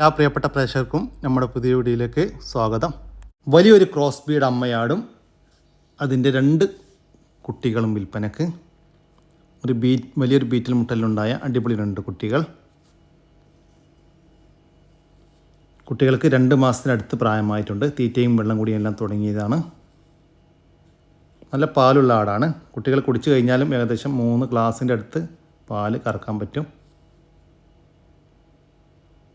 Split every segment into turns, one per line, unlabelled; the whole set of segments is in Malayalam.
എല്ലാ പ്രിയപ്പെട്ട പ്രേക്ഷകർക്കും നമ്മുടെ പുതിയ വീഡിയോയിലേക്ക് സ്വാഗതം. വലിയൊരു ക്രോസ് ബീഡ് അമ്മയാടും അതിന്റെ രണ്ട് കുട്ടികളും വിൽപ്പനക്ക്. ഒരു ബീ വലിയൊരു ബീറ്റിൽ മുട്ടലിലുണ്ടായ അടിപൊളി രണ്ട് കുട്ടികൾ. കുട്ടികൾക്ക് രണ്ട് മാസത്തിനടുത്ത് പ്രായമായിട്ടുണ്ട്. തീറ്റയും വെള്ളം കൂടിയും എല്ലാം തുടങ്ങിയതാണ്. നല്ല പാലുള്ള ആടാണ്. കുട്ടികൾ കുടിച്ചു കഴിഞ്ഞാലും ഏകദേശം മൂന്ന് ഗ്ലാസിന്റെ അടുത്ത് പാൽ കറക്കാൻ പറ്റും.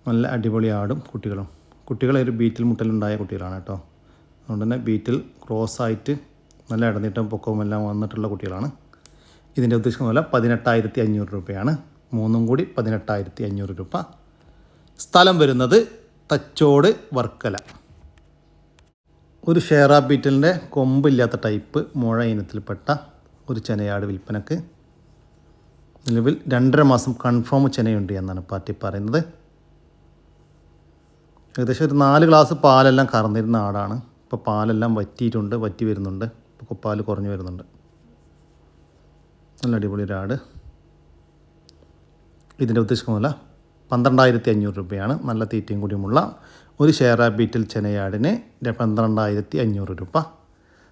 നല്ല അടിപൊളി ആടും കുട്ടികളും. കുട്ടികൾ ഒരു ബീറ്റിൽ മുട്ടലുണ്ടായ കുട്ടികളാണ് കേട്ടോ. അതുകൊണ്ട് തന്നെ ബീറ്റിൽ ക്രോസ് ആയിട്ട് നല്ല ഇടനീട്ടം പൊക്കവും എല്ലാം വന്നിട്ടുള്ള കുട്ടികളാണ്. ഇതിന്റെ ഉദ്ദേശം വില പതിനെട്ടായിരത്തി അഞ്ഞൂറ് രൂപയാണ്. മൂന്നും കൂടി പതിനെട്ടായിരത്തി അഞ്ഞൂറ് രൂപ. സ്ഥലം വരുന്നത് തച്ചോട് വർക്കല. ഒരു ഷെയറാ ബീറ്റലിന്റെ കൊമ്പില്ലാത്ത ടൈപ്പ് മുഴ ഇനത്തിൽപ്പെട്ട ഒരു ചെനയാട് വിൽപ്പനക്ക്. നിലവിൽ രണ്ടര മാസം കൺഫേം ചെനയുണ്ട് എന്നാണ് പാർട്ടി പറയുന്നത്. ഏകദേശം ഒരു നാല് ഗ്ലാസ് പാലെല്ലാം കറന്നിരുന്ന ആടാണ്. ഇപ്പോൾ പാലെല്ലാം വറ്റിയിട്ടുണ്ട് വറ്റി വരുന്നുണ്ട്. ഇപ്പോൾ കുപ്പാൽ കുറഞ്ഞു വരുന്നുണ്ട്. നല്ല അടിപൊളി ഒരു ആട്. ഇതിന്റെ ഉദ്ദേശിക്കുന്നില്ല പന്ത്രണ്ടായിരത്തി അഞ്ഞൂറ് രൂപയാണ്. നല്ല തീറ്റയും കൂടിയുമുള്ള ഒരു ഷെയർ ബീറ്റിൽ ചെനയാടിന് പന്ത്രണ്ടായിരത്തി അഞ്ഞൂറ് രൂപ.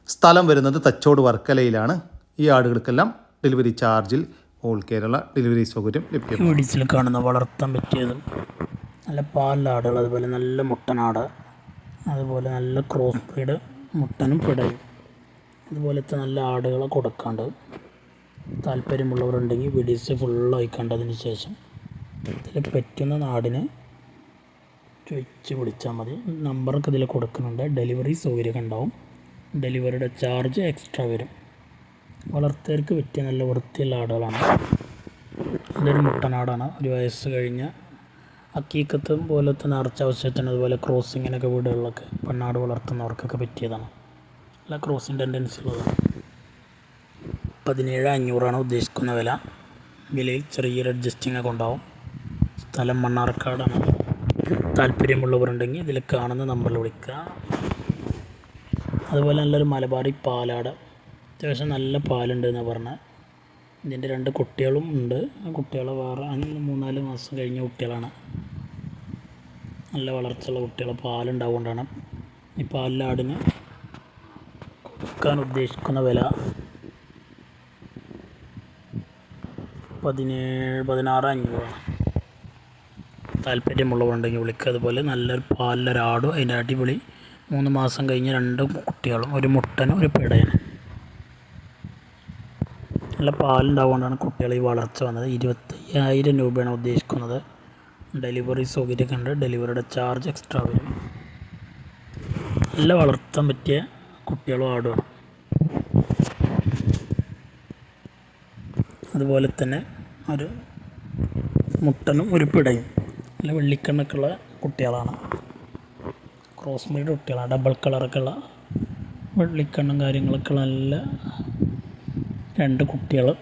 സ്ഥലം വരുന്നത് തച്ചോട് വർക്കലയിലാണ്. ഈ ആടുകൾക്കെല്ലാം ഡെലിവറി ചാർജിൽ ഓൾ കേരള ഡെലിവറി സൗകര്യം ലഭ്യമാണ്.
കാണുന്ന വളർത്താൻ പറ്റിയതും നല്ല പാലിന്റെ ആടുകൾ അതുപോലെ നല്ല മുട്ടനാട് അതുപോലെ നല്ല ക്രോസ് ബ്രീഡ് മുട്ടനും പിടയും. അതുപോലത്തെ നല്ല ആടുകളെ കൊടുക്കാണ്ട് താല്പര്യമുള്ളവരുണ്ടെങ്കിൽ വീഡിയോസ് ഫുള്ളായി കണ്ടതിന് ശേഷം ഇതിൽ പറ്റുന്ന നാടിനെ ചോദിച്ച് വിളിച്ചാൽ മതി. നമ്പറൊക്കെ ഇതിൽ കൊടുക്കുന്നുണ്ട്. ഡെലിവറി സൗകര്യമൊക്കെ ഉണ്ടാവും. ഡെലിവറിയുടെ ചാർജ് എക്സ്ട്രാ വരും. വളർത്തവർക്ക് പറ്റിയ നല്ല വൃത്തിയുള്ള ആടുകളാണ്. ഇതൊരു മുട്ടനാടാണ്. ഒരു വയസ്സ് കഴിഞ്ഞ അക്കീക്കത്ത് പോലത്തെ നേർച്ച ആവശ്യത്തിന് അതുപോലെ ക്രോസിങ്ങിനൊക്കെ വീടുകളിലൊക്കെ പെണ്ണാട് വളർത്തുന്നവർക്കൊക്കെ പറ്റിയതാണ്. അല്ല ക്രോസിങ് ടെൻഡൻസി ഉള്ളതാണ്. പതിനേഴ് അഞ്ഞൂറാണ് ഉദ്ദേശിക്കുന്ന വില. വിലയിൽ ചെറിയൊരു അഡ്ജസ്റ്റിംഗ് ഒക്കെ ഉണ്ടാവും. സ്ഥലം മണ്ണാർക്കാടാണ്. താല്പര്യമുള്ളവരുണ്ടെങ്കിൽ ഇതിൽ കാണുന്ന നമ്പറിൽ വിളിക്കുക. അതുപോലെ നല്ലൊരു മലബാറി പാലാട്. അത്യാവശ്യം നല്ല പാലുണ്ട് പറഞ്ഞത്. ഇതിന്റെ രണ്ട് കുട്ടികളും ഉണ്ട്. ആ കുട്ടികളെ വേറെ മൂന്നാൽ മാസം കഴിഞ്ഞ കുട്ടികളാണ്. നല്ല വളർച്ചയുള്ള കുട്ടികൾ പാലുണ്ടാവുകൊണ്ടാണ്. ഈ പാലിലാടിന് കൊടുക്കാൻ ഉദ്ദേശിക്കുന്ന വില പതിനേഴ് പതിനാറ് അഞ്ഞൂറാണ്. താല്പര്യമുള്ളവരുണ്ടെങ്കിൽ വിളിക്കുക അതുപോലെ നല്ലൊരു പാലിലൊരാടും അതിന്റെ അടിപൊളി മൂന്ന് മാസം കഴിഞ്ഞ് രണ്ട് കുട്ടികളും. ഒരു മുട്ടനും ഒരു പിടയനും. നല്ല പാലുണ്ടാവുകൊണ്ടാണ് കുട്ടികൾ ഈ വളർച്ച വന്നത്. ഇരുപത്തയ്യായിരം രൂപയാണ് ഉദ്ദേശിക്കുന്നത്. ഡെലിവറി സൗകര്യമൊക്കെ ഉണ്ട്. ഡെലിവറിയുടെ ചാർജ് എക്സ്ട്രാ വരും. നല്ല വളർത്താൻ പറ്റിയ കുട്ടികളും ആടുമാണ്. അതുപോലെ തന്നെ ഒരു മുട്ടനും ഒരു പിടയും. നല്ല വെള്ളിക്കണ്ണൊക്കെയുള്ള കുട്ടികളാണ്. ക്രോസ് ബ്രീഡ് കുട്ടികളാണ് ഡബിൾ കളറൊക്കെ ഉള്ള വെള്ളിക്കണ്ണും കാര്യങ്ങളൊക്കെ നല്ല രണ്ട് കുട്ടികൾ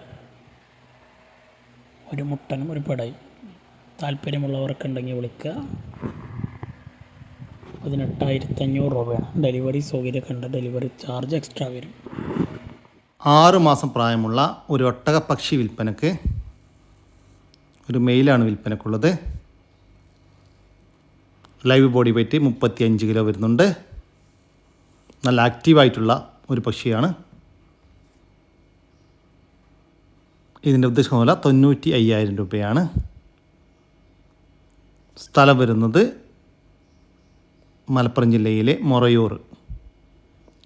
ഒരു മുട്ടനും ഒരു പിടയും. താല്പര്യമുള്ളവർക്കുണ്ടെങ്കിൽ വിളിക്കുക. പതിനെട്ടായിരത്തി അഞ്ഞൂറ് രൂപയാണ്. ഡെലിവറി സൗകര്യമൊക്കെ ഉണ്ട് ഡെലിവറി ചാർജ് എക്സ്ട്രാ വരും.
ആറ് മാസം പ്രായമുള്ള ഒരു ഒട്ടക പക്ഷി വിൽപ്പനക്ക് ഒരു മെയിലാണ് വിൽപ്പനക്കുള്ളത്. ലൈവ് ബോഡി വെയിറ്റ് മുപ്പത്തി അഞ്ച് കിലോ വരുന്നുണ്ട്. നല്ല ആക്റ്റീവായിട്ടുള്ള ഒരു പക്ഷിയാണ്. ഇതിന്റെ ഉദ്ദേശം വില തൊണ്ണൂറ്റി അയ്യായിരം രൂപയാണ് സ്ഥലം വരുന്നത് മലപ്പുറം ജില്ലയിലെ മൊറയൂർ.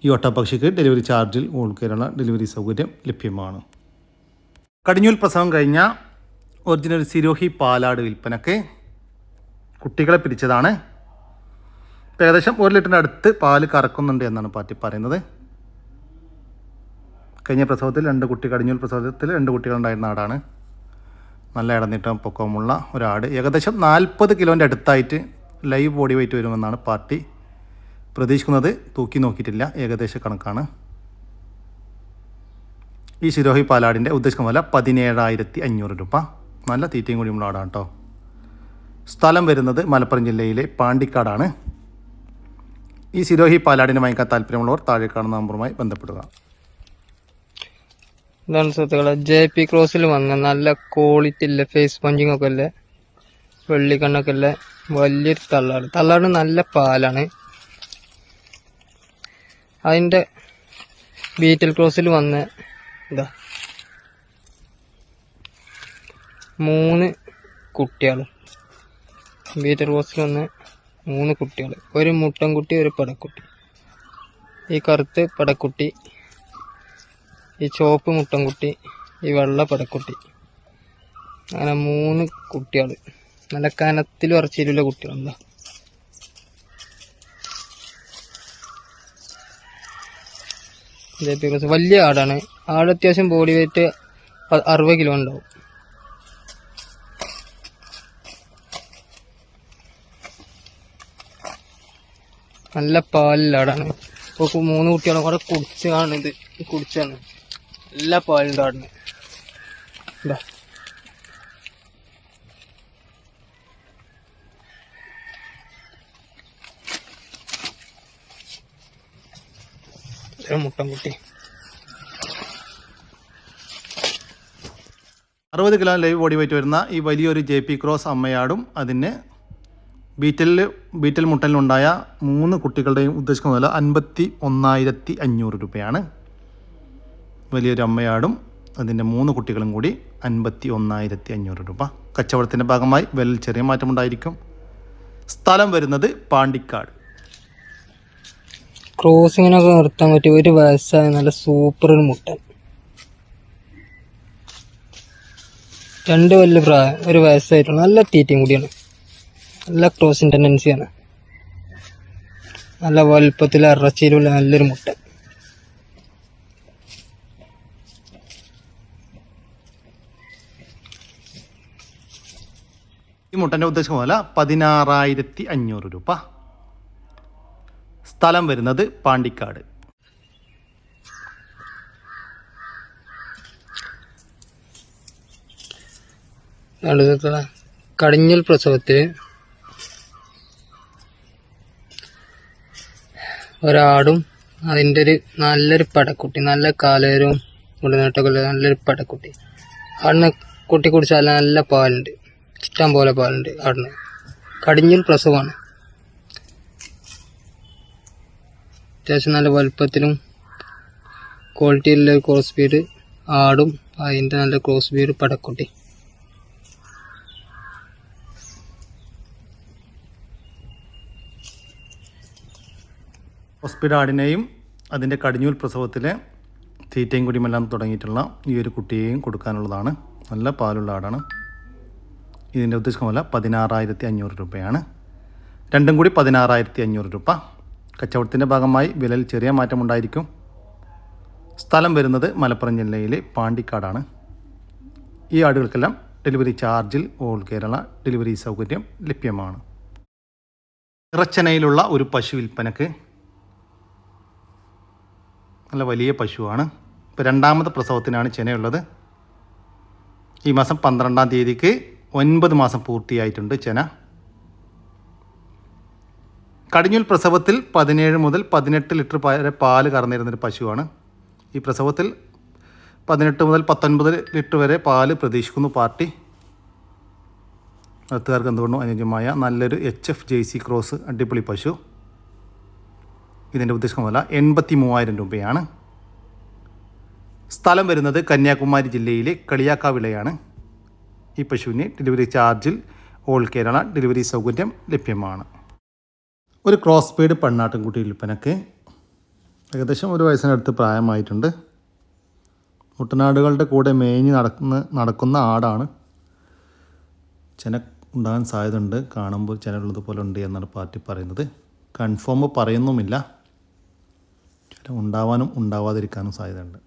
ഈ ഒട്ടപ്പക്ഷിക്ക് ഡെലിവറി ചാർജിൽ ഓൾ കേരള ഡെലിവറി സൗകര്യം ലഭ്യമാണ്. കടിഞ്ഞൂൽ പ്രസവം കഴിഞ്ഞ ഒറിജിനൽ സിരോഹി പാലാട് വിൽപ്പനക്ക് കുട്ടികളെ പിരിച്ചതാണ്. ഏകദേശം ഒരു ലിറ്ററിന്റെ അടുത്ത് പാൽ കറക്കുന്നുണ്ട് എന്നാണ് പാർട്ടി പറയുന്നത്. കഴിഞ്ഞ പ്രസവത്തിൽ രണ്ട് കുട്ടി കടിഞ്ഞൂൽ പ്രസവത്തിൽ രണ്ട് കുട്ടികളുണ്ടായിരുന്ന ആടാണ്. നല്ല ഇടനീട്ടം പൊക്കമുള്ള ഒരാട്. ഏകദേശം നാൽപ്പത് കിലോന്റെ അടുത്തായിട്ട് ലൈവ് ബോഡി വെയിറ്റ് വരുമെന്നാണ് പാർട്ടി പ്രതീക്ഷിക്കുന്നത്. തൂക്കി നോക്കിയിട്ടില്ല. ഏകദേശ കണക്കാണ്. ഈ ശിരോഹി പാലാടിന്റെ ഉദ്ദേശിക്കുന്ന വില പതിനേഴായിരത്തി അഞ്ഞൂറ് രൂപ. നല്ല തീറ്റയും കൂടിയുള്ള ആടാണ് കേട്ടോ സ്ഥലം വരുന്നത് മലപ്പുറം ജില്ലയിലെ പാണ്ടിക്കാടാണ്. ഈ ശിരോഹി പാലാടിനെ വാങ്ങിക്കാൻ താല്പര്യമുള്ളവർ താഴെ കാണുന്ന നമ്പറുമായി ബന്ധപ്പെടുക.
ഇതാണ് സുഹൃത്തുക്കളെ. ജെ പി ക്രോസിൽ വന്ന നല്ല ക്വാളിറ്റി ഇല്ല ഫേസ് പഞ്ചിങ് ഒക്കെ അല്ലേ വെള്ളിക്കണ്ണൊക്കെ ഇല്ലേ വലിയൊരു തള്ളാട് തള്ളാട് നല്ല പാലാണ്. അതിന്റെ ബീറ്റൽ ക്രോസിൽ വന്ന ഇതാ. മൂന്ന് കുട്ടികൾ ബീറ്റൽ ക്രോസിൽ വന്ന മൂന്ന് കുട്ടികൾ ഒരു മുട്ടൻകുട്ടി ഒരു പടക്കുട്ടി ഈ കറുത്ത് പടക്കുട്ടി ഈ ചോപ്പ് മുട്ടൻകുട്ടി ഈ വെള്ള പടക്കുട്ടി അങ്ങനെ മൂന്ന് കുട്ടികൾ നല്ല കനത്തിൽ ഉറച്ചിരുള്ള കുട്ടികളുണ്ടോ. ജെപി ക്രോസ് വലിയ ആടാണ്. ആട് അത്യാവശ്യം ബോഡി വെയിറ്റ് അറുപത് കിലോ ഉണ്ടാവും. നല്ല പാലില്ല ആടാണ്. ഇപ്പോൾ മൂന്ന് കുട്ടികളും കൂടെ ഇത് കുടിച്ചാണ് നല്ല പാലുണ്ട് ആടിന് ഇതാ ഒരു മുട്ടൻകുട്ടി.
അറുപത് കിലോ ലൈവ് ബോഡി വെയിറ്റ് വരുന്ന ഈ വലിയൊരു ജെ പി ക്രോസ് അമ്മയാടും അതിന് ബീറ്റലിൽ ബീറ്റൽ മുട്ടലിലുണ്ടായ മൂന്ന് കുട്ടികളുടെയും ഉദ്ദേശിക്കുന്ന വില അൻപത്തി ഒന്നായിരത്തി അഞ്ഞൂറ് രൂപയാണ്. വലിയൊരു അമ്മയാടും അതിന്റെ മൂന്ന് കുട്ടികളും കൂടി അൻപത്തി ഒന്നായിരത്തി അഞ്ഞൂറ് രൂപ. കച്ചവടത്തിന്റെ ഭാഗമായി വില ചെറിയ മാറ്റമുണ്ടായിരിക്കും സ്ഥലം വരുന്നത് പാണ്ടിക്കാട്.
ക്രോസിങ്ങിനൊക്കെ നിർത്താൻ പറ്റിയ ഒരു വയസ്സായ നല്ല സൂപ്പർ ഒരു മുട്ടൻ. രണ്ട് വലിയ പ്രായം ഒരു വയസ്സായിട്ടുള്ള നല്ല തീറ്റയും കൂടിയാണ്. നല്ല ക്രോസിങ് ടെൻഡൻസിയാണ് നല്ല വലുപ്പത്തിൽ അറച്ചിലുള്ള നല്ലൊരു മുട്ടൻ.
ഈ മുട്ടന്റെ ഉദ്ദേശം പോലെ പതിനാറായിരത്തി അഞ്ഞൂറ് രൂപ. സ്ഥലം വരുന്നത് പാണ്ടിക്കാട്.
കടിഞ്ഞൽ പ്രസവത്തിൽ ഒരാടും അതിന്റെ ഒരു നല്ലൊരു പടക്കുട്ടി നല്ല കാലേരും മുടിനീട്ടൊക്കെ നല്ലൊരു പടക്കുട്ടി. ആടിനെ കുട്ടി കുടിച്ചാൽ നല്ല പാലുണ്ട്. ഇഷ്ടം പോലെ പാലുണ്ട് ആടിന് കടിഞ്ഞൂൽ പ്രസവമാണ്. അത്യാവശ്യം നല്ല വലുപ്പത്തിലും ക്വാളിറ്റിയിലുള്ള ക്രോസ് ബീഡ് ആടും അതിന്റെ നല്ല ക്രോസ് ബീഡ് പടക്കുട്ടി.
ഹോസ്പിറ്റൽ ആടിനെയും അതിന്റെ കടിഞ്ഞൂൽ പ്രസവത്തിലെ തീറ്റയും കുടിയുമെല്ലാം തുടങ്ങിയിട്ടുള്ള ഈ ഒരു കുട്ടിയെയും കൊടുക്കാനുള്ളതാണ്. നല്ല പാലുള്ള ആടാണ്. ഇതിന്റെ ഉദ്ദേശം വില പതിനാറായിരത്തി അഞ്ഞൂറ് രൂപയാണ്. രണ്ടും കൂടി പതിനാറായിരത്തി അഞ്ഞൂറ് രൂപ. കച്ചവടത്തിന്റെ ഭാഗമായി വിലയിൽ ചെറിയ മാറ്റമുണ്ടായിരിക്കും സ്ഥലം വരുന്നത് മലപ്പുറം ജില്ലയിലെ പാണ്ടിക്കാടാണ്. ഈ ആടുകൾക്കെല്ലാം ഡെലിവറി ചാർജിൽ ഓൾ കേരള ഡെലിവറി സൗകര്യം ലഭ്യമാണ്. ഇറച്ചനയിലുള്ള ഒരു പശു വിൽപ്പനക്ക് നല്ല വലിയ പശുവാണ്. ഇപ്പോൾ രണ്ടാമത്തെ പ്രസവത്തിനാണ് ചെനയുള്ളത്. ഈ മാസം പന്ത്രണ്ടാം തീയതിക്ക് ഒൻപത് മാസം പൂർത്തിയായിട്ടുണ്ട് ചെന. കടിഞ്ഞൂൽ പ്രസവത്തിൽ പതിനേഴ് മുതൽ പതിനെട്ട് ലിറ്റർ വരെ പാൽ കറന്നിരുന്നൊരു പശുവാണ്. ഈ പ്രസവത്തിൽ പതിനെട്ട് മുതൽ പത്തൊൻപത് ലിറ്റർ വരെ പാൽ പ്രതീക്ഷിക്കുന്നു പാർട്ടി. അടുത്തുകാർക്ക് എന്തുകൊണ്ടും അനുയോജ്യമായ നല്ലൊരു H F J C cross അടിപൊളി പശു. ഇതിന്റെ ഉദ്ദേശം വില എൺപത്തി മൂവായിരം രൂപയാണ്. സ്ഥലം വരുന്നത് കന്യാകുമാരി ജില്ലയിലെ കളിയാക്കാവിളയാണ്. ഈ പശുവിന് ഡെലിവറി ചാർജിൽ ഓൾ കേരള ഡെലിവറി സൗകര്യം ലഭ്യമാണ്. ഒരു ക്രോസ് പെയ്ഡ് പെണ്ണാട്ടിൻകുട്ടി വിൽപ്പനക്ക് ഏകദേശം ഒരു വയസ്സിനടുത്ത് പ്രായമായിട്ടുണ്ട്. മുട്ടനാടുകളുടെ കൂടെ മേഞ്ഞ് നടക്കുന്ന നടക്കുന്ന ആടാണ്. ചെന ഉണ്ടാകാൻ സാധ്യതയുണ്ട്. കാണുമ്പോൾ ചെന ഉള്ളതുപോലെ ഉണ്ട് എന്നാണ് പാർട്ടി പറയുന്നത്. കൺഫേം പറയുന്നുമില്ല. ചില ഉണ്ടാവാനും ഉണ്ടാവാതിരിക്കാനും സാധ്യതയുണ്ട്.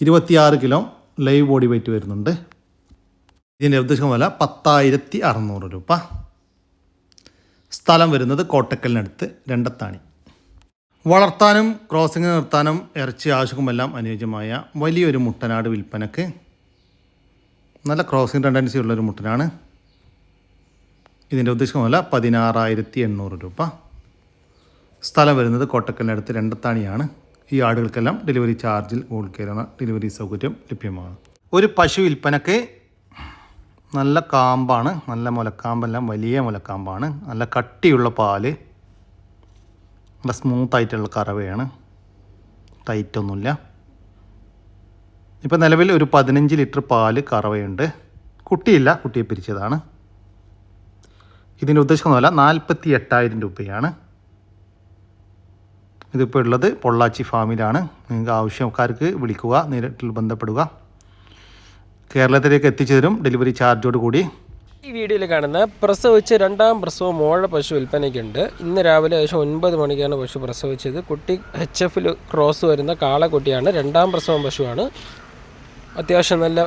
ഇരുപത്തിയാറ് കിലോ ലൈവ് ബോഡി വെയിറ്റ് വരുന്നുണ്ട്. ഇതിന്റെ ഉദ്ദേശം വില പത്തായിരത്തി അറുന്നൂറ് രൂപ. സ്ഥലം വരുന്നത് കോട്ടക്കലിനടുത്ത് രണ്ടത്താണി. വളർത്താനും ക്രോസിംഗ് നിർത്താനും ഇറച്ചി ആവശ്യക്കുമെല്ലാം അനുയോജ്യമായ വലിയൊരു മുട്ടനാട് വിൽപ്പനക്ക് നല്ല ക്രോസിംഗ് ടെൻഡൻസി ഉള്ളൊരു മുട്ടനാണ്. ഇതിന്റെ ഉദ്ദേശം വില പതിനാറായിരത്തി എണ്ണൂറ് രൂപ. സ്ഥലം വരുന്നത് കോട്ടക്കലിനടുത്ത് രണ്ടത്താണിയാണ്. ഈ ആടുകൾക്കെല്ലാം ഡെലിവറി ചാർജിൽ ഗൂഗിൾ കയറുന്ന ഡെലിവറി സൗകര്യം ലഭ്യമാണ്. ഒരു പശു വിൽപ്പനക്ക് നല്ല കാമ്പാണ് നല്ല മുലക്കാമ്പെല്ലാം വലിയ മുലക്കാമ്പാണ്. നല്ല കട്ടിയുള്ള പാൽ നല്ല സ്മൂത്തായിട്ടുള്ള കറവയാണ്. ടൈറ്റൊന്നുമില്ല. ഇപ്പം നിലവിൽ ഒരു പതിനഞ്ച് ലിറ്റർ പാൽ കറവയുണ്ട്. കുട്ടിയില്ല കുട്ടിയെ പിരിച്ചതാണ്. ഇതിന്റെ ഉദ്ദേശിക്കുന്ന നാൽപ്പത്തി എട്ടായിരം രൂപയാണ്. ഇതിപ്പോൾ ഉള്ളത് പൊള്ളാച്ചി ഫാമിലാണ്. നിങ്ങൾക്ക് ആവശ്യക്കാർക്ക് വിളിക്കുക നേരിട്ട് ബന്ധപ്പെടുക. കേരളത്തിലേക്ക് എത്തിച്ചതിനും ഡെലിവറി ചാർജോട് കൂടി.
ഈ വീഡിയോയിൽ കാണുന്ന പ്രസവിച്ച് രണ്ടാം പ്രസവം മോഴ പശു വിൽപ്പനയ്ക്കുണ്ട്. ഇന്ന് രാവിലെ ഏകദേശം ഒൻപത് മണിക്കാണ് പശു പ്രസവിച്ചത്. കുട്ടി എച്ച് എഫിൽ ക്രോസ് വരുന്ന കാളക്കുട്ടിയാണ്. രണ്ടാം പ്രസവം പശുവാണ്. അത്യാവശ്യം നല്ല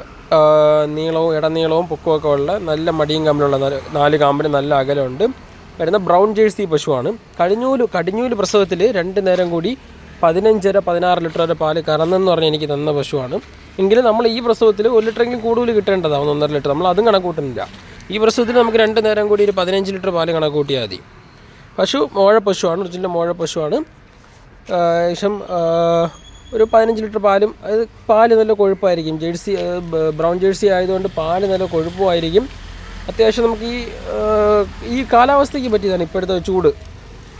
നീളവും ഇടനീളവും പൊക്കമൊക്കെ ഉള്ള നല്ല മടിയും കമ്പിലുള്ള നാല് കാമ്പിന് നല്ല അകലമുണ്ട്. വരുന്ന ബ്രൗൺ ജേഴ്സി പശുവാണ്. കടിഞ്ഞൂൽ കടിഞ്ഞൂൽ പ്രസവത്തിൽ രണ്ട് നേരം കൂടി പതിനഞ്ചര പതിനാറ് ലിറ്റർ വരെ പാൽ കറന്നെന്ന് പറഞ്ഞ് എനിക്ക് തന്ന പശുവാണ്. എങ്കിലും നമ്മൾ ഈ പ്രസവത്തിൽ ഒരു ലിറ്ററെങ്കിലും കൂടുതൽ കിട്ടേണ്ടതാണ് ഒന്നര ലിറ്റർ. നമ്മൾ അതും കണക്ക് കൂട്ടുന്നില്ല ഈ പ്രസവത്തിൽ നമുക്ക് രണ്ട് നേരം കൂടി ഒരു പതിനഞ്ച് ലിറ്റർ പാൽ കണക്ക് കൂട്ടിയാൽ മതി. പശു മോഴ പശുവാണ് ഒറിജിനൽ മോഴ പശുവാണ് ഏകദേശം ഒരു പതിനഞ്ച് ലിറ്റർ പാലും അത് പാൽ നല്ല കൊഴുപ്പായിരിക്കും. ജേഴ്സി ബ്രൗൺ ജേഴ്സി ആയതുകൊണ്ട് പാൽ നല്ല കൊഴുപ്പുമായിരിക്കും. അത്യാവശ്യം നമുക്ക് ഈ ഈ കാലാവസ്ഥയ്ക്ക് പറ്റിയതാണ് ഇപ്പോഴത്തെ ചൂട്.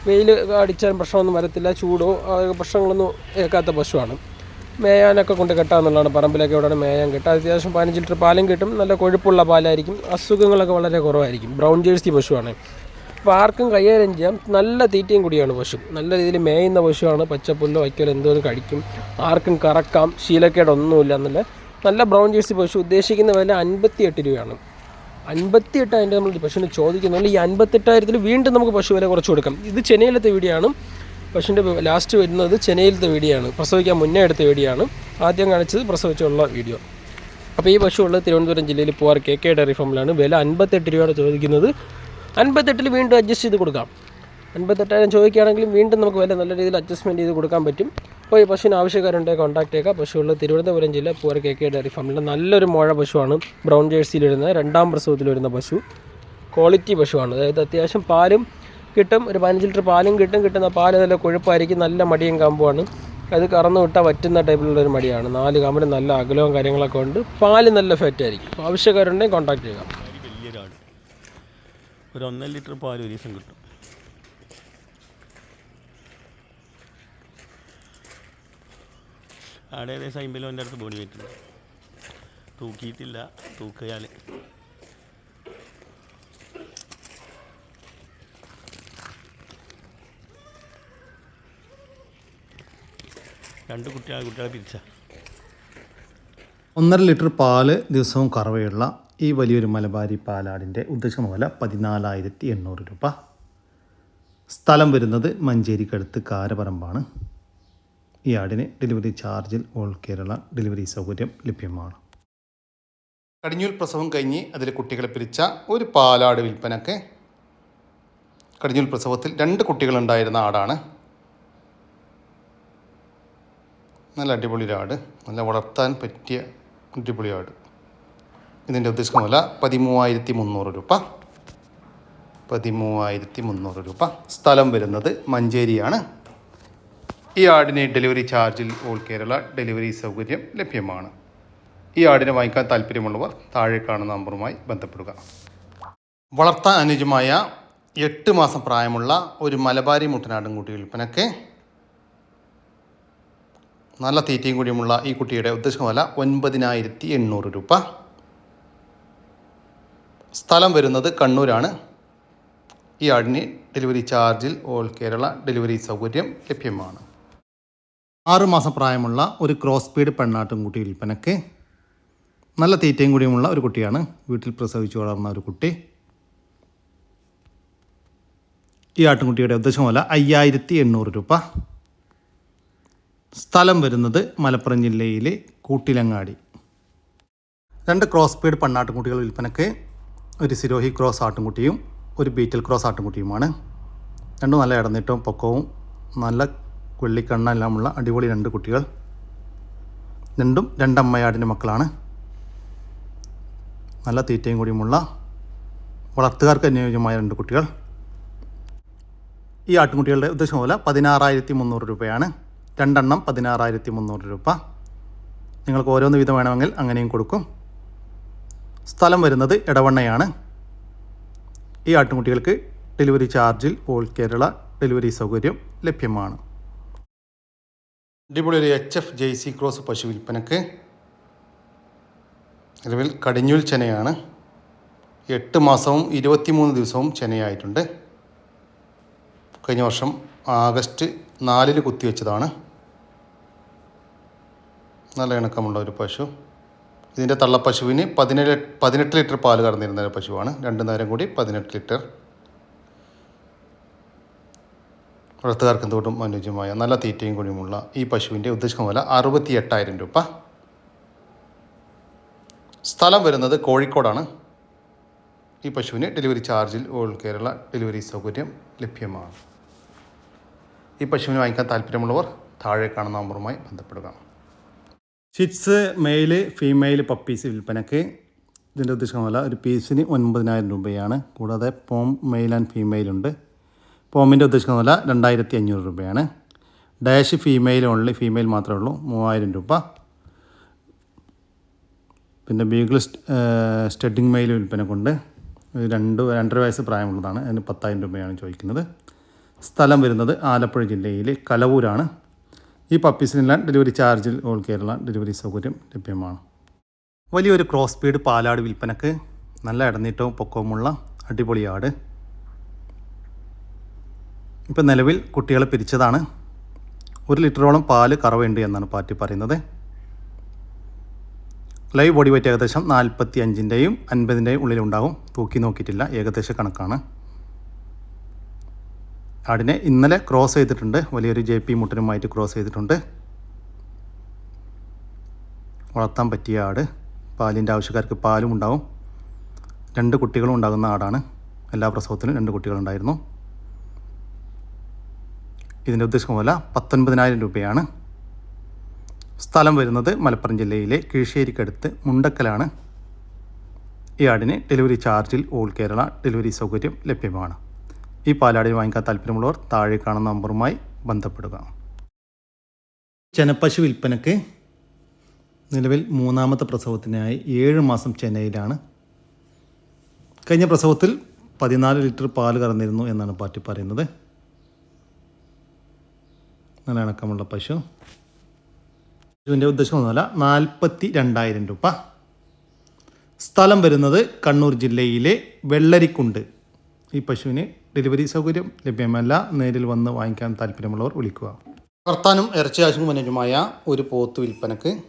വെയിൽ അടിച്ചാൽ പ്രശ്നമൊന്നും വരത്തില്ല. ചൂടോ പ്രശ്നങ്ങളൊന്നും ഏൽക്കാത്ത പശുവാണ്. മേയാനൊക്കെ കൊണ്ട് കെട്ടാന്നുള്ളതാണ് പറമ്പിലൊക്കെ എവിടെയാണ് മേയാൻ കിട്ടുക? അത്യാവശ്യം പതിനഞ്ച് ലിറ്റർ പാലും കിട്ടും. നല്ല കൊഴുപ്പുള്ള പാലായിരിക്കും. അസുഖങ്ങളൊക്കെ വളരെ കുറവായിരിക്കും. ബ്രൗൺ ജേഴ്സി പശുവാണ്. അപ്പോൾ ആർക്കും കൈകാര്യം ചെയ്യാം. നല്ല തീറ്റയും കൂടിയാണ് പശു. നല്ല രീതിയിൽ മേയുന്ന പശുവാണ്. പച്ചപ്പുല്ലോ വയ്ക്കലോ എന്തോന്ന് കഴിക്കും. ആർക്കും കറക്കാം. ശീലക്കേടൊന്നുമില്ല എന്നല്ല നല്ല ബ്രൗൺ ജേഴ്സി പശു ഉദ്ദേശിക്കുന്ന വില അൻപത്തി എട്ട് രൂപയാണ്. അൻപത്തി എട്ടായിരം നമ്മൾ പശുവിന് ചോദിക്കുന്നുണ്ട് ഈ അൻപത്തെട്ടായിരത്തിൽ വീണ്ടും നമുക്ക് പശു വില കുറച്ച് കൊടുക്കാം. ഇത് ചെന്നൈയിലത്തെ വീഡിയോയാണ് പശുവിന്റെ ലാസ്റ്റ് വരുന്നത് ചെന്നൈയിലത്തെ വീഡിയോ ആണ്. പ്രസവിക്കാൻ മുന്നേ എടുത്ത വീഡിയോയാണ് ആദ്യം കാണിച്ചത് പ്രസവിച്ചുള്ള വീഡിയോ അപ്പോൾ ഈ പശു ഉള്ളത് തിരുവനന്തപുരം ജില്ലയിൽ പൂവാർ കെ കെ ഡയറി ഫാമിലാണ്. വില അൻപത്തെട്ട് രൂപയാണ് ചോദിക്കുന്നത്. അൻപത്തെട്ടിൽ വീണ്ടും അഡ്ജസ്റ്റ് ചെയ്ത് കൊടുക്കാം. അൻപത്തെട്ടായിരം ചോദിക്കുകയാണെങ്കിലും വീണ്ടും നമുക്ക് വില നല്ല രീതിയിൽ അഡ്ജസ്റ്റ്മെന്റ് ചെയ്ത് കൊടുക്കാൻ പറ്റും. അപ്പോൾ ഈ പശുവിന് ആവശ്യക്കാരുണ്ടെങ്കിൽ കോൺടാക്ട് ചെയ്യുക പശു ഉള്ളത് തിരുവനന്തപുരം ജില്ല പൂവാർ കെ കെ ഡയറി ഫാമിലെ നല്ലൊരു മുഴ പശുവാണ്. ബ്രൗൺ ജേഴ്സിയിൽ വരുന്ന രണ്ടാം പ്രസവത്തിൽ വരുന്ന പശു. ക്വാളിറ്റി പശുവാണ്. അതായത് അത്യാവശ്യം പാലും കിട്ടും ഒരു പതിനഞ്ച് ലിറ്റർ പാലും കിട്ടും കിട്ടുന്ന പാൽ നല്ല കൊഴുപ്പായിരിക്കും നല്ല മടിയും കമ്പുമാണ് അത് കറന്നു വിട്ടാൽ പറ്റുന്ന ടൈപ്പിലുള്ള ഒരു മടിയാണ്. നാല് കാമ്പിന് നല്ല അകലവും കാര്യങ്ങളൊക്കെ ഉണ്ട്. പാൽ നല്ല ഫെറ്റ് ആയിരിക്കും. ആവശ്യക്കാരുണ്ടെങ്കിൽ കോൺടാക്ട് ചെയ്യുക
ഒരു ഒന്നര ലിറ്റർ പാൽ ഒരു ദിവസം കിട്ടും. അവിടെ ഏകദേശം അമ്പത് കിലോന്റെ അടുത്ത് ബോഡി വെയിറ്റ് തൂക്കിയിട്ടില്ല തൂക്കിയാൽ രണ്ട് കുട്ടികളെ കുട്ടികളെ പിരിച്ച.
ഒന്നര ലിറ്റർ പാൽ ദിവസവും കറവയുള്ള ഈ വലിയൊരു മലബാരി പാലാടിന്റെ ഉദ്ദേശം വില പതിനാലായിരത്തി എണ്ണൂറ് രൂപ. സ്ഥലം വരുന്നത് മഞ്ചേരിക്കടുത്ത് കാരപറമ്പാണ്. ഈ ആടിന് ഡെലിവറി ചാർജിൽ ഓൾ കേരള ഡെലിവറി സൗകര്യം ലഭ്യമാണ്. കടിഞ്ഞൂൽ പ്രസവം കഴിഞ്ഞ് അതിൽ കുട്ടികളെ പിരിച്ച ഒരു പാലാട് വിൽപ്പനക്ക് കടിഞ്ഞൂൽ പ്രസവത്തിൽ രണ്ട് കുട്ടികളുണ്ടായിരുന്ന ആടാണ്. നല്ല അടിപൊളി ആട്. നല്ല വളർത്താൻ പറ്റിയ അടിപൊളി ആട്. ഇതിന്റെ ഉദ്ദേശമല്ല പതിമൂവായിരത്തി മുന്നൂറ് രൂപ. പതിമൂവായിരത്തി മുന്നൂറ് രൂപ. സ്ഥലം വരുന്നത് മഞ്ചേരിയാണ്. ഈ ആടിന് ഡെലിവറി ചാർജിൽ ഓൾ കേരള ഡെലിവറി സൗകര്യം ലഭ്യമാണ്. ഈ ആടിനെ വാങ്ങിക്കാൻ താല്പര്യമുള്ളവർ താഴെ കാണുന്ന നമ്പറുമായി ബന്ധപ്പെടുക. വളർത്താൻ അനുജമായ എട്ട് മാസം പ്രായമുള്ള ഒരു മലബാരി മുട്ടനാടൻ കുട്ടി വിൽപ്പനക്ക് നല്ല തീറ്റയും കൂടിയുമുള്ള ഈ കുട്ടിയുടെ ഉദ്ദേശം വില ഒൻപതിനായിരത്തി എണ്ണൂറ് രൂപ. സ്ഥലം വരുന്നത് കണ്ണൂരാണ്. ഈ ആടിന് ഡെലിവറി ചാർജിൽ ഓൾ കേരള ഡെലിവറി സൗകര്യം ലഭ്യമാണ്. ആറുമാസം പ്രായമുള്ള ഒരു ക്രോസ് സ്പീഡ് പെണ്ണാട്ടുംകുട്ടി വിൽപ്പനക്ക് നല്ല തീറ്റയും കൂടിയുമുള്ള ഒരു കുട്ടിയാണ്. വീട്ടിൽ പ്രസവിച്ചു വളർന്ന ഒരു കുട്ടി. ഈ ആട്ടിൻകുട്ടിയുടെ ഉദ്ദേശം വില അയ്യായിരത്തി എണ്ണൂറ് രൂപ. സ്ഥലം വരുന്നത് മലപ്പുറം ജില്ലയിലെ കൂട്ടിലങ്ങാടി. രണ്ട് ക്രോസ് സ്പീഡ് പണ്ണാട്ടുംകുട്ടികൾ വിൽപ്പനക്ക് ഒരു സിരോഹി ക്രോസ് ആട്ടുംകുട്ടിയും ഒരു ബീറ്റൽ ക്രോസ് ആട്ടുംകുട്ടിയുമാണ്. രണ്ടും നല്ല ഇടനീട്ടവും പൊക്കവും നല്ല വെള്ളിക്കണ്ണെല്ലാമുള്ള അടിപൊളി രണ്ട് കുട്ടികൾ. രണ്ടും രണ്ടമ്മയാടിന്റെ മക്കളാണ്. നല്ല തീറ്റയും കൂടിയുമുള്ള വളർത്തുകാർക്ക് അനുയോജ്യമായ രണ്ട് കുട്ടികൾ. ഈ ആട്ടുംകുട്ടികളുടെ ഉദ്ദേശം പോലെ പതിനാറായിരത്തി മുന്നൂറ് രൂപയാണ്. രണ്ടെണ്ണം പതിനാറായിരത്തി മുന്നൂറ് രൂപ. നിങ്ങൾക്ക് ഓരോന്ന് വീതം വേണമെങ്കിൽ അങ്ങനെയും കൊടുക്കും. സ്ഥലം വരുന്നത് ഇടവണ്ണയാണ് ഈ ആട്ടുംകുട്ടികൾക്ക് ഡെലിവറി ചാർജിൽ ഓൾ കേരള ഡെലിവറി സൗകര്യം ലഭ്യമാണ്. അടിപൊളി ഒരു H F J C cross പശു വിൽപ്പനക്ക്. നിലവിൽ കടിഞ്ഞൂൽ ചെനയാണ് എട്ട് മാസവും ഇരുപത്തിമൂന്ന് ദിവസവും ചെനയായിട്ടുണ്ട് കഴിഞ്ഞ വർഷം ആഗസ്റ്റ് നാലിന് കുത്തിവെച്ചതാണ്. നല്ല ഇണക്കമുള്ള ഒരു പശു. ഇതിന്റെ തള്ളപ്പശുവിന് പതിനേഴ് പതിനെട്ട് ലിറ്റർ പാൽ കറന്നിരുന്ന ഒരു പശുവാണ്. രണ്ട് നേരം കൂടി പതിനെട്ട് ലിറ്റർ. വളർത്തുകാർക്ക് എന്തുകൊണ്ടും അനുയോജ്യമായ നല്ല തീറ്റയും കുഴിയുമുള്ള ഈ പശുവിന്റെ ഉദ്ദേശിക്കുന്ന വില അറുപത്തി എട്ടായിരം രൂപ. സ്ഥലം വരുന്നത് കോഴിക്കോടാണ്. ഈ പശുവിന് ഡെലിവറി ചാർജിൽ ഓൾ കേരള ഡെലിവറി സൗകര്യം ലഭ്യമാണ്. ഈ പശുവിന് വാങ്ങിക്കാൻ താല്പര്യമുള്ളവർ താഴെ കാണുന്ന നമ്പറുമായി ബന്ധപ്പെടുക. ചിറ്റ്സ് മെയിൽ ഫീമെയിൽ പപ്പീസ് വിൽപ്പനയ്ക്ക്. ഇതിന്റെ ഉദ്ദേശമല്ല ഒരു പീസിന് ഒൻപതിനായിരം രൂപയാണ്. കൂടാതെ പോം മെയിൽ ആൻഡ് ഫീമെയിലുണ്ട് പോമിന്റെ ഉദ്ദേശിക്കുന്ന വില രണ്ടായിരത്തി അഞ്ഞൂറ് രൂപയാണ്. ഡാഷ് ഫീമെയിൽ ഓൺലി ഫീമെയിൽ മാത്രമേ ഉള്ളൂ. മൂവായിരം രൂപ. പിന്നെ ബീഗിൾ സ്റ്റഡിങ് മെയിൽ വിൽപ്പന കൊണ്ട് രണ്ട് രണ്ടര വയസ്സ് പ്രായമുള്ളതാണ്. അതിന് പത്തായിരം രൂപയാണ് ചോദിക്കുന്നത്. സ്ഥലം വരുന്നത് ആലപ്പുഴ ജില്ലയിലെ കലവൂരാണ്. ഈ പപ്പീസിനെല്ലാം ഡെലിവറി ചാർജിൽ ഓൾ കേരള ഡെലിവറി സൗകര്യം ലഭ്യമാണ്. വലിയൊരു ക്രോസ് സ്പീഡ് പാലാട് വിൽപ്പനക്ക് നല്ല ഇടനീട്ടവും പൊക്കവുമുള്ള അടിപൊളി ആട്. ഇപ്പം നിലവിൽ കുട്ടികളെ പിരിച്ചതാണ്. ഒരു ലിറ്ററോളം പാൽ കറവയുണ്ട് എന്നാണ് പാർട്ടി പറയുന്നത്. ലൈവ് ബോഡി വെയിറ്റ് ഏകദേശം നാൽപ്പത്തി അഞ്ചിന്റെയും അൻപതിന്റെയും ഉള്ളിലുണ്ടാവും. തൂക്കി നോക്കിയിട്ടില്ല. ഏകദേശ കണക്കാണ്. ആടിനെ ഇന്നലെ ക്രോസ് ചെയ്തിട്ടുണ്ട്. വലിയൊരു ജെ പി മുട്ടനുമായിട്ട് ക്രോസ് ചെയ്തിട്ടുണ്ട്. വളർത്താൻ പറ്റിയ ആട്. പാലിന്റെ ആവശ്യക്കാർക്ക് പാലും ഉണ്ടാവും. രണ്ട് കുട്ടികളും ഉണ്ടാകുന്ന ആടാണ്. എല്ലാ പ്രസവത്തിനും രണ്ട് കുട്ടികളുണ്ടായിരുന്നു. ഇതിന്റെ ഉദ്ദേശം പോലെ പത്തൊൻപതിനായിരം രൂപയാണ്. സ്ഥലം വരുന്നത് മലപ്പുറം ജില്ലയിലെ കീഴ്ശ്ശേരിക്കടുത്ത് മുണ്ടക്കലാണ്. ഈ ആടിന് ഡെലിവറി ചാർജിൽ ഓൾ കേരള ഡെലിവറി സൗകര്യം ലഭ്യമാണ്. ഈ പാലാടി വാങ്ങിക്കാൻ താല്പര്യമുള്ളവർ താഴെ കാണുന്ന നമ്പറുമായി ബന്ധപ്പെടുക. ചെനപ്പശു വിൽപ്പനയ്ക്ക് നിലവിൽ മൂന്നാമത്തെ പ്രസവത്തിനായി ഏഴ് മാസം ചെന്നൈയിലാണ്. കഴിഞ്ഞ പ്രസവത്തിൽ പതിനാല് ലിറ്റർ പാൽ കറന്നിരുന്നു എന്നാണ് പാർട്ടി പറയുന്നത്. നല്ല ഇണക്കമുള്ള പശു. പശുവിന്റെ ഉദ്ദേശമൊന്നുമല്ല നാൽപ്പത്തി രണ്ടായിരം രൂപ. സ്ഥലം വരുന്നത് കണ്ണൂർ ജില്ലയിലെ വെള്ളരിക്കുണ്ട്. ഈ പശുവിന് ഡെലിവറി സൗകര്യം ലഭ്യമല്ല. നേരിൽ വന്ന് വാങ്ങിക്കാൻ താല്പര്യമുള്ളവർ വിളിക്കുക. വർത്താനും ഇറച്ചി അനുയോജ്യമായ ഒരു പോത്ത് വിൽപ്പനക്ക്.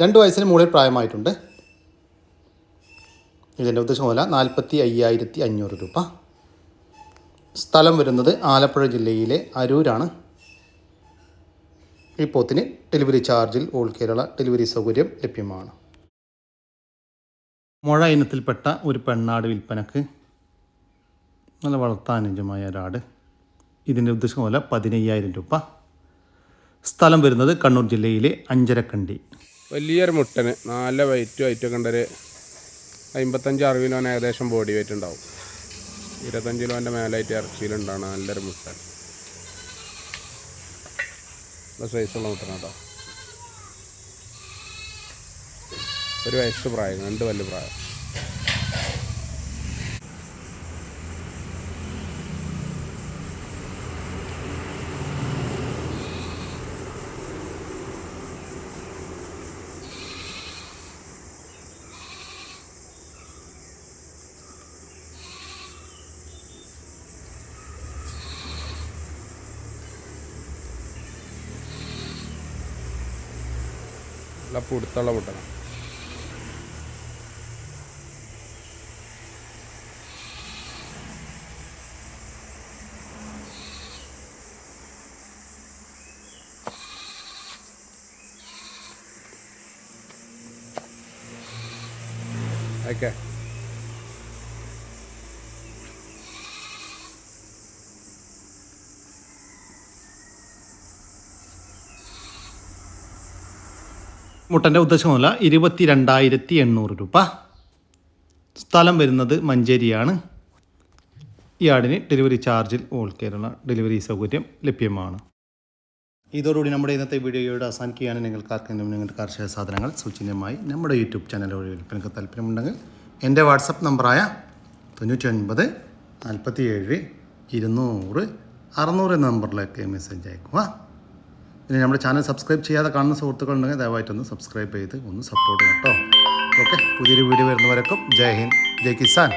രണ്ട് വയസ്സിന് മുകളിൽ പ്രായമായിട്ടുണ്ട്. ഇതിന്റെ ഉദ്ദേശം പോലെ നാൽപ്പത്തി അയ്യായിരത്തി അഞ്ഞൂറ് രൂപ. സ്ഥലം വരുന്നത് ആലപ്പുഴ ജില്ലയിലെ അരൂരാണ്. ഈ പോത്തിന് ഡെലിവറി ചാർജിൽ ഓൾ കേരള ഡെലിവറി സൗകര്യം ലഭ്യമാണ്. മുഴ ഇനത്തിൽപ്പെട്ട ഒരു പെണ്ണാട് വിൽപ്പനക്ക് നല്ല വളർത്താനുജമായ ഒരാട്. ഇതിന്റെ ഉദ്ദേശം പോലെ പതിനയ്യായിരം രൂപ. സ്ഥലം വരുന്നത് കണ്ണൂർ ജില്ലയിലെ അഞ്ചരക്കണ്ടി.
വലിയൊരു മുട്ടന് നല്ല വെയിറ്റും ആയിട്ടൊക്കെ ഉണ്ട് ഒരു അമ്പത്തഞ്ച് അറുപത് കിലോന് ഏകദേശം ബോഡി വെയിറ്റ് ഉണ്ടാവും. ഇരുപത്തഞ്ച് കിലോന്റെ മേലായിട്ട് ഇറച്ചിയിലുണ്ടാണ് നല്ലൊരു മുട്ടൻ. നല്ല സൈസുള്ള മുട്ടന കേട്ടോ ഒരു വയസ്സ് പ്രായം രണ്ട് വലിയ പ്രായം. നല്ല പുടുത്തുള്ള മുട്ടന ഓക്കെ
മുട്ടന്റെ ഉദ്ദേശമല്ല ഇരുപത്തി രണ്ടായിരത്തി എണ്ണൂറ് രൂപ. സ്ഥലം വരുന്നത് മഞ്ചേരിയാണ്. ഈ ആടിന് ഡെലിവറി ചാർജിൽ ഓൾ കേരള ഡെലിവറി സൗകര്യം ലഭ്യമാണ്. ഇതോടുകൂടി നമ്മുടെ ഇന്നത്തെ വീഡിയോയുടെ അവസാനിക്കുകയാണ്. നിങ്ങൾക്കാർക്കെങ്കിലും നിങ്ങളുടെ കാർഷിക സാധനങ്ങൾ സൗജന്യമായി നമ്മുടെ യൂട്യൂബ് ചാനൽ വഴി വിൽപ്പനയ്ക്ക് താല്പര്യമുണ്ടെങ്കിൽ എന്റെ വാട്സപ്പ് നമ്പറായ തൊണ്ണൂറ്റി ഒൻപത് നാൽപ്പത്തി ഏഴ് ഇരുന്നൂറ് അറുന്നൂറ് എന്ന നമ്പറിലേക്ക് മെസ്സേജ് അയക്കുക പിന്നെ നമ്മുടെ ചാനൽ സബ്സ്ക്രൈബ് ചെയ്യാതെ കാണുന്ന സുഹൃത്തുക്കളുണ്ടെങ്കിൽ ദയവായിട്ടൊന്ന് സബ്സ്ക്രൈബ് ചെയ്ത് ഒന്ന് സപ്പോർട്ട് ചെയ്യാം കേട്ടോ. ഓക്കെ പുതിയൊരു വീഡിയോ വരുന്നവരൊക്കെ ജയ് ഹിന്ദ് ജയ് കിസാൻ.